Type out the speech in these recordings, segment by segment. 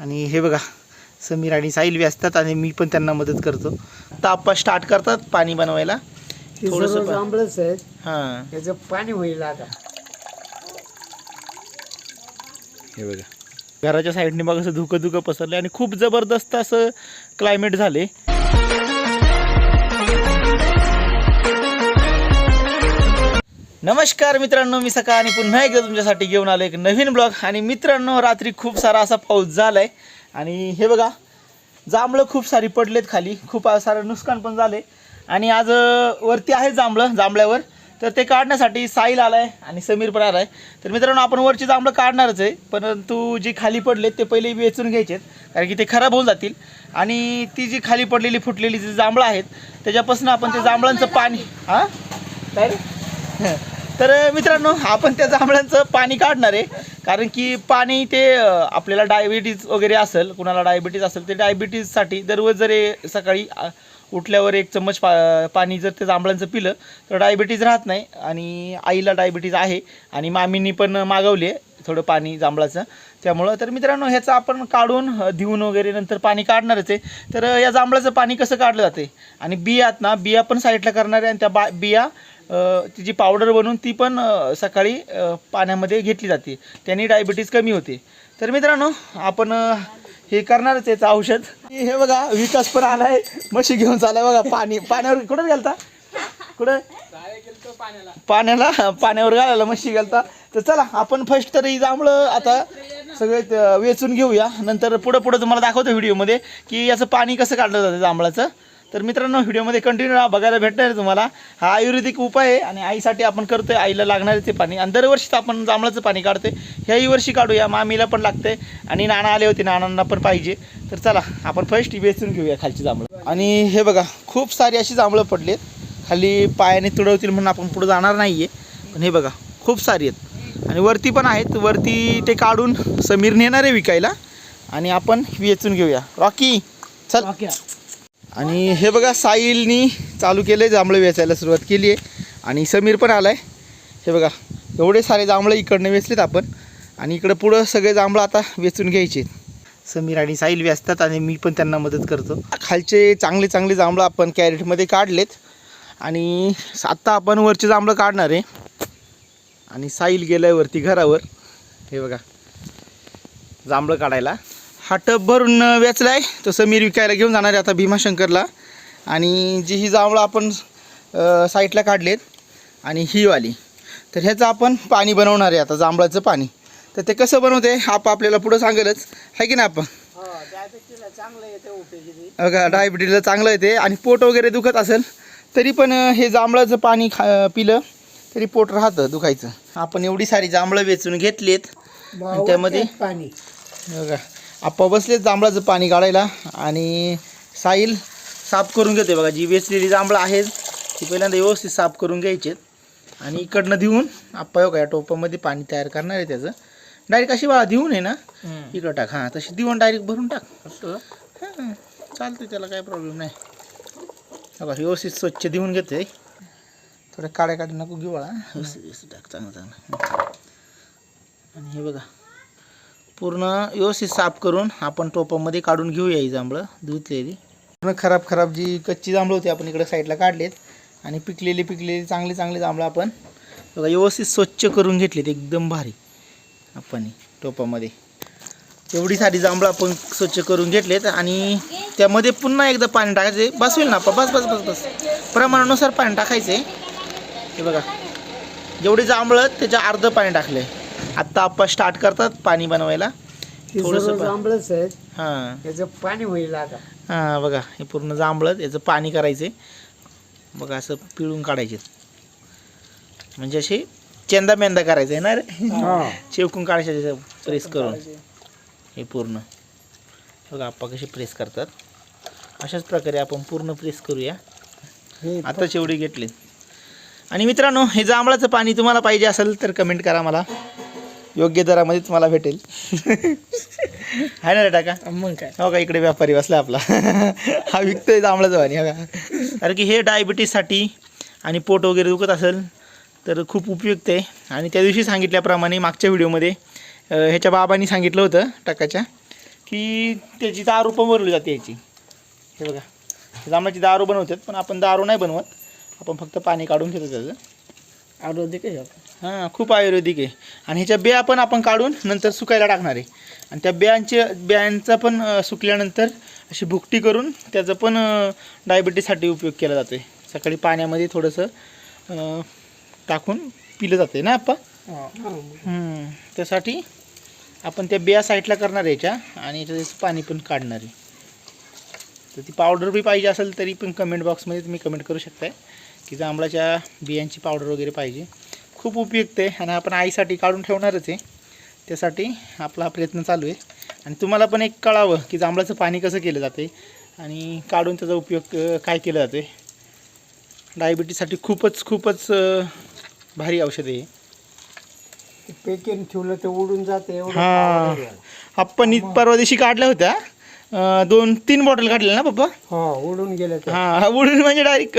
आणि हे बघा समीर आणि साहिल बी असतात आणि मी पण त्यांना मदत करतो. आता आप्पा स्टार्ट करतात पाणी बनवायला. थोडंसं सर्व पण- जांभळच आहेत. हां. त्याचं पाणी होईल आता. हे बघा. घराच्या साईडने बघा असं धुकं धुकं पसरलं आणि खूप जबरदस्त असं क्लायमेट झाले नमस्कार मित्रांनो मी सकाळ आणि पुन्हा एकदा तुमच्यासाठी घेऊन आलो एक नवीन ब्लॉग. आणि मित्रांनो रात्री खूप सारा असा पाऊस झाला आहे आणि हे बघा जांभळं खूप सारी पडलेत खाली. खूप सारं नुकसान पण झाले आणि आज वरती आहे जांभळं जांभळ्यावर. तर ते काढण्यासाठी साईल आलाय आणि समीर पण आला आहे तर मित्रांनो आपण वरची जांभळं काढणारच आहे. परंतु जी खाली पडलेत ते पहिले वेचून घ्यायचे कारण की ते खराब होऊन जातील. आणि ती जी खाली पडलेली फुटलेली जी जांभळं आहेत त्याच्यापासून आपण ते जांभळांचं पाणी हां काय तर मित्रांनो आपण त्या जांभळांचं पाणी काढणार आहे. कारण की पाणी ते आपल्याला डायबिटीज वगैरे असेल कुणाला डायबिटीज असेल ते डायबिटीजसाठी दररोज जर सकाळी उठल्यावर एक चम्मच पा पाणी जर ते जांभळांचं पिलं तर डायबिटीज राहत नाही. आणि आईला डायबिटीज आहे. आणि मामींनी पण मागवली आहे थोडं पाणी जांभळाचं. त्यामुळं तर मित्रांनो ह्याचं आपण काढून अं, धुवून वगैरे नंतर पाणी काढणारच आहे. तर या जांभळाचं पाणी कसं काढलं जाते? आणि बियात ना बिया पण साईडला करणार आहे आणि त्या बा बिया तिची पावडर बनवून ती पण सकाळी पाण्यामध्ये घेतली जाते. त्यांनी डायबिटीज कमी होते. तर मित्रांनो आपण हे करणारच याचं औषध. हे बघा विकास पण आलाय. म्हशी घेऊन चालाय बघा पाणी. पाण्यावर कुठं गेलता? कुठं? पाण्याला पाण्यावर घालायला म्हशी गेलता. तर चला आपण फर्स्ट तरी जांभळं आता सगळे वेचून घेऊया. नंतर पुढं पुढं तुम्हाला दाखवतो व्हिडिओमध्ये की याचं पाणी कसं काढलं जातं जांभळाचं. तर मित्रांनो व्हिडिओमध्ये कंटिन्यू बघायला भेटणार आहे तुम्हाला. हा आयुर्वेदिक उपाय आहे आणि आईसाठी आपण करतोय आईला लागणार आहे ते पाणी. आणि दरवर्षीच आपण जांभळाचं पाणी काढतोय. ह्याही वर्षी काढूया मामीला पण लागतंय. आणि नाना आले होते नानांना पण पाहिजे. तर चला आपण फर्स्ट वेचून घेऊया खालची जांभळं. आणि हे बघा खूप सारी अशी जांभळं पडलेत खाली पायाने तुडवतील म्हणून आपण पुढे जाणार नाही आहे पण हे बघा खूप सारी आहेत. आणि वरती पण आहेत. वरती ते काढून समीर नेणार आहे विकायला. आणि आपण वेचून घेऊया. रॉकी चल. आणि हे बघा साहिलनी चालू केलं आहे जांभळं वेचायला सुरुवात केली आहे. आणि समीर पण आला आहे हे बघा एवढे सारे जांभळं इकडनं वेचलेत आपण. आणि इकडं पुढं सगळे जांभळं आता वेचून घ्यायचे समीर आणि साहिल वेचतात आणि मी पण त्यांना मदत करतो. खालचे चांगले चांगले जांभळं आपण कॅरेटमध्ये काढलेत. आणि आत्ता आपण वरचे जांभळं काढणार आहे. आणि साईल गेलं आहे वरती घरावर. हे बघा जांभळं काढायला. हा टब भरून वेचला आहे तो समीर विकायला घेऊन जाणार आहे आता भीमाशंकरला. आणि जी ही जांभळं आपण अ, साईडला काढलेत आणि ही वाली. तर ह्याचं आपण पाणी बनवणार आहे आता जांभळाचं पाणी. तर ते कसं बनवते आप आपल्याला पुढं सांगेलच. आहे की नाही आपण. बघा डायबिटीजला चांगलं येते आणि पोट वगैरे दुखत असेल तरी पण हे जांभळाचं पाणी खा पिलं तरी पोट राहतं दुखायचं. आपण एवढी सारी जांभळं वेचून घेतलीत. आणि त्यामध्ये पाणी. बघा आप्पा बसलेत जांभळाचं पाणी काढायला आणि साईल साफ करून घेते बघा. जी वेचलेली जांभळं आहेत ती पहिल्यांदा व्यवस्थित साफ करून घ्यायचे आणि इकडनं देऊन आप्पा बघा या टोपामध्ये पाणी तयार करणार आहे त्याचं. डायरेक्ट अशी बाळा देऊन आहे ना इकडं टाक. हां तशी देऊन डायरेक्ट भरून टाक. हां चालतं त्याला काय प्रॉब्लेम नाही. बघा व्यवस्थित स्वच्छ देऊन घेते थोडं काड्या काढ नको घेऊ बाळा. व्यवस्थित व्यवस्थित टाक चांगलं चांगलं. आणि हे बघा. पूर्ण व्यवस्थित साफ करून आपण टोपामध्ये काढून घेऊया ही जांभळं धुतलेली. पूर्ण खराब खराब जी कच्ची जांभळं होती आपण इकडं साईडला काढलेत आणि पिकलेली पिकलेली चांगली चांगली जांभळं आपण बघा व्यवस्थित स्वच्छ करून घेतलीत एकदम भारी आपण टोपामध्ये. एवढी सारी जांभळं आपण स्वच्छ करून घेतलेत आणि त्यामध्ये पुन्हा एकदा पाणी टाकायचे बस होईल ना आपा बस बस बस बस. प्रमाणानुसार पाणी टाकायचे हे बघा जेवढे जांभळं त्याच्या अर्धं पाणी टाकलं आहे आत्ता आप्पा स्टार्ट करतात पाणी बनवायला. ते थोडंसं सर्व पा- जांभळच आहेत. हां. त्याचं पाणी होईल आता. हां बघा हे पूर्ण जांभळं याचं पाणी करायचे बघा असं पिळून काढायचे म्हणजे असे चेंदा मेंदा करायचं आहे ना रे? शेवकून काढायचे प्रेस करून. हे पूर्ण. बघा आप्पा कसे प्रेस करतात. अशाच प्रकारे आपण पूर्ण प्रेस करूया. हे आताच एवढे घेतले आणि मित्रांनो हे जांभळाचं पाणी तुम्हाला पाहिजे असेल तर कमेंट करा मला. योग्य दरामध्ये तुम्हाला भेटेल. आहे ना रे टाका. मग काय? हो का इकडे व्यापारी बसला आपला. हा विकतोय जांभळाचं पाणी हो का? कारण की हे डायबिटीजसाठी आणि पोट वगैरे दुखत असेल तर खूप उपयुक्त आहे. आणि त्या दिवशी सांगितल्याप्रमाणे मागच्या व्हिडिओमध्ये अं, ह्याच्या बाबांनी सांगितलं होतं टाकाच्या की त्याची दारू पण बनवली जाते याची. हे बघा जांभळाची दारू बनवतात पण आपण दारू नाही बनवत. आपण फक्त पाणी काढून घेतो त्याचं. आयुर्वेदिक आहे हां खूप आयुर्वेदिक आहे. आणि ह्याच्या बिया पण आपण काढून नंतर सुकायला टाकणार आहे. आणि त्या बियांचे बियांचा पण सुकल्यानंतर अशी भुकटी करून त्याचं पण डायबिटीससाठी उपयोग केला जातो आहे सकाळी पाण्यामध्ये थोडंसं टाकून पिलं जाते ना आप्पा? हम्म, त्यासाठी आपण त्या बिया साईडला करणार आहे याच्या आणि त्याचं पाणी पण काढणार आहे. तर ती पावडर बी पाहिजे असेल तरी पण कमेंट बॉक्समध्ये तुम्ही कमेंट करू शकताय. की जांभळाच्या बियांची पावडर वगैरे पाहिजे. खूप उपयुक्त आहे आणि आपण आईसाठी काढून ठेवणारच आहे. त्यासाठी आपला हा प्रयत्न चालू आहे. आणि तुम्हाला पण एक कळावं की जांभळाचं पाणी कसं केलं जाते आणि काढून त्याचा उपयोग काय केलं जाते डायबिटीसाठी खूपच खूपच भारी औषध आहे. पेकेन ठेवलं तर उडून जाते हा. आपण परवा दिवशी काढल्या होत्या. अं, दोन तीन बॉटल काढल्या ना पप्पा? हो उडून गेले ते. हा उडून म्हणजे डायरेक्ट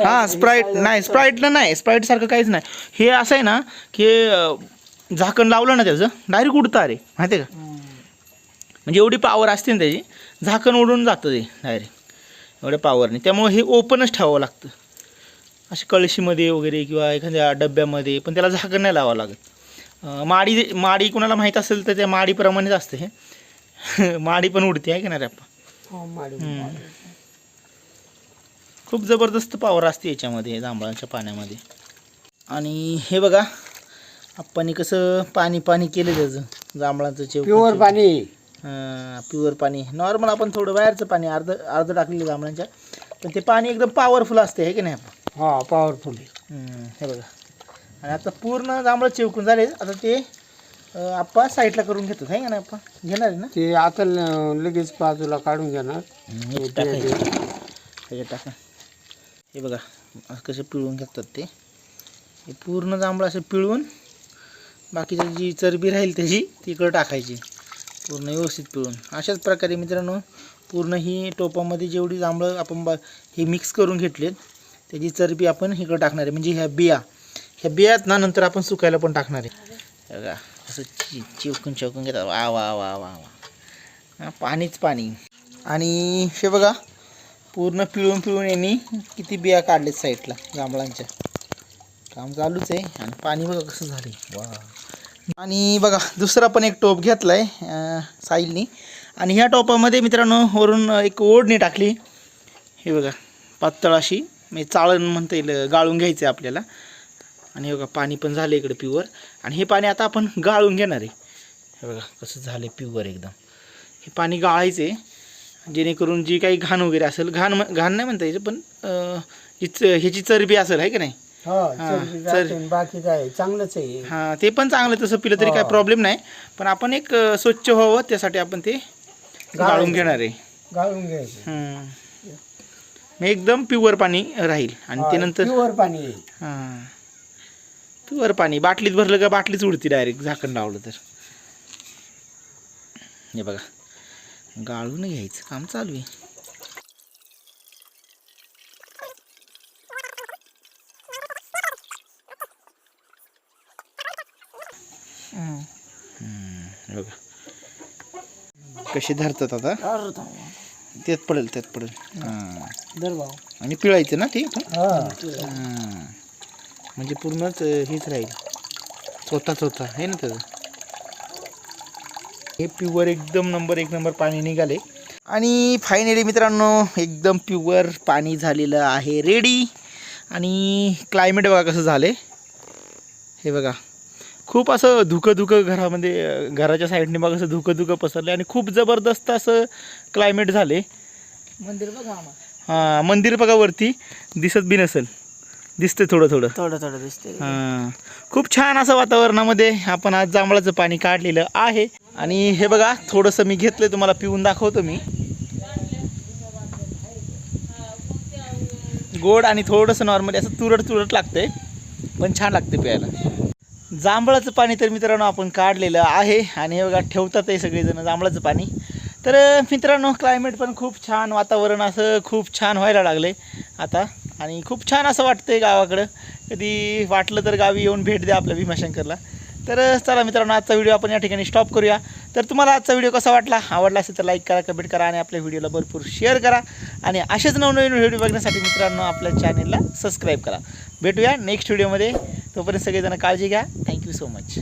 हा स्प्राईट नाही स्प्राईटला नाही स्प्राईट सारखं काहीच नाही. हे असं आहे ना की अं, झाकण लावलं ना त्याचं डायरेक्ट उडतं अरे माहिती आहे का? म्हणजे एवढी पावर असते ना त्याची झाकण उडून जातं ते डायरेक्ट एवढ्या पावरने त्यामुळे हे ओपनच ठेवावं लागतं. असे कळशीमध्ये वगैरे किंवा एखाद्या डब्यामध्ये पण त्याला झाकण नाही लावावं लागत. अं, माडी माडी कुणाला माहीत असेल तर त्या माडीप्रमाणेच असते हे. माडी पण उडते आहे की नाही रे आपण हो. खूप जबरदस्त पावर असते याच्यामध्ये जांभळाच्या पाण्यामध्ये. आणि हे बघा आपण कसं पाणी पाणी केलं त्याचं जांभळाचं चेव प्युअर पाणी. प्युअर पाणी. नॉर्मल आपण थोडं बाहेरचं पाणी अर्ध अर्ध टाकलेलं जांभळांच्या. पण ते पाणी एकदम पॉवरफुल असते आहे की नाही आपण हा पॉवरफुल हे बघा. आणि आता पूर्ण जांभळं चिवकून झाले आता ते आप्पा साईडला करून घेतो आहे का नाही आप्पा? घेणार आहे ना? ते आता लगेच बाजूला काढून घेणार. हे टाका हे बघा कसं पिळून घेतात ते. हे पूर्ण जांभळं असं पिळून बाकीची जी चरबी राहील त्याची तिकडं टाकायची. पूर्ण व्यवस्थित पिळून. अशाच प्रकारे मित्रांनो पूर्ण ही टोपामध्ये जेवढी जांभळं आपण बा हे मिक्स करून घेतलेत त्याची चरबी आपण इकडं टाकणार आहे. म्हणजे ह्या बिया. ह्या बियात ना नंतर आपण सुकायला पण टाकणार आहे. बघा. असं चि चिवकून चिवकून घेतात. वा वा वा वा वा. हा, पाणीच पाणी. आणि हे बघा पूर्ण पिळून पिळून यांनी किती बिया काढलेत साईडला जांभळांच्या. काम चालूच आहे. आणि पाणी बघा कसं झाले वा. आणि बघा दुसरा पण एक टोप घेतला आहे साईलनी. आणि ह्या टोपामध्ये मित्रांनो वरून एक ओढणी टाकली. हे बघा पातळ अशी. म्हणजे चाळण म्हणता येईल गाळून घ्यायचं आहे आपल्याला. आणि हे बघा पाणी पण झालं इकडे प्युअर आणि हे पाणी आता आपण गाळून घेणार आहे. हे बघा कसं झालं प्युअर एकदम. हे पाणी गाळायचं आहे. जेणेकरून जी काही घाण वगैरे असेल घाण घाण नाही म्हणता यायचं पण ह्याची चरबी असेल आहे की नाही? बाकी काय चांगलंच आहे. हां ते पण चांगलं तसं पिलं तरी काही हा. प्रॉब्लेम नाही. पण आपण एक स्वच्छ व्हावं त्यासाठी आपण ते गाळून. घेणार आहे. गाळून घ्यायचं. एकदम प्युअर पाणी राहील. आणि ते नंतर प्युअर पाणी. हां. प्युअर पाणी. बाटलीत भरलं का बाटलीच उडती डायरेक्ट झाकण लावलं तर. हे बघा. गाळून घ्यायचं. काम चालू आहे. बघा. कसे धरतात आता. त्यात पडेल त्यात पडेल. हां. आणि पिळायचं ना ते? हा. म्हणजे पूर्णच हेच राहील. स्वतःच होता आहे ना त्याचं? हे प्युअर एकदम नंबर एक नंबर पाणी निघाले. आणि फायनली मित्रांनो एकदम प्युअर पाणी झालेलं आहे. रेडी आणि क्लायमेट बघा कसं झाले हे बघा. खूप असं धुकं धुकं घरामध्ये घराच्या साईडने बघा असं धुकं धुकं पसरलं आणि खूप जबरदस्त असं क्लायमेट झाले मंदिर बघा हां मंदिर बघा वरती. दिसत बी नसेल. दिसते थोडं थोडं. थोडं थोडं दिसते हां. खूप छान असं वातावरणामध्ये आपण आज जांभळाचं पाणी काढलेलं आहे. आणि हे बघा थोडंसं मी घेतलं तुम्हाला पिऊन दाखवतो मी. गोड आणि थोडंसं नॉर्मली असं तुरट तुरट लागतंय पण छान लागते प्यायला. जांभळाचं पाणी तर मित्रांनो आपण काढलेलं आहे. आणि हे बघा ठेवतात आहे सगळेजण जांभळाचं पाणी. तर मित्रांनो क्लायमेट पण खूप छान वातावरण असं खूप छान व्हायला लागले आता आणि खूप छान असं वाटतं आहे गावाकडं. कधी वाटलं तर गावी येऊन भेट द्या आपल्या भीमाशंकरला. तर चला मित्रांनो आजचा व्हिडिओ आपण या ठिकाणी स्टॉप करूया. तर तुम्हाला आजचा व्हिडिओ कसा वाटला? आवडला असेल तर लाईक करा कमेंट करा आणि आपल्या व्हिडिओला भरपूर शेअर करा. आणि असेच नवनवीन व्हिडिओ बघण्यासाठी मित्रांनो आपल्या चॅनेलला सबस्क्राईब करा. भेटूया नेक्स्ट व्हिडिओमध्ये तोपर्यंत सगळेजण काळजी घ्या. Thank you so much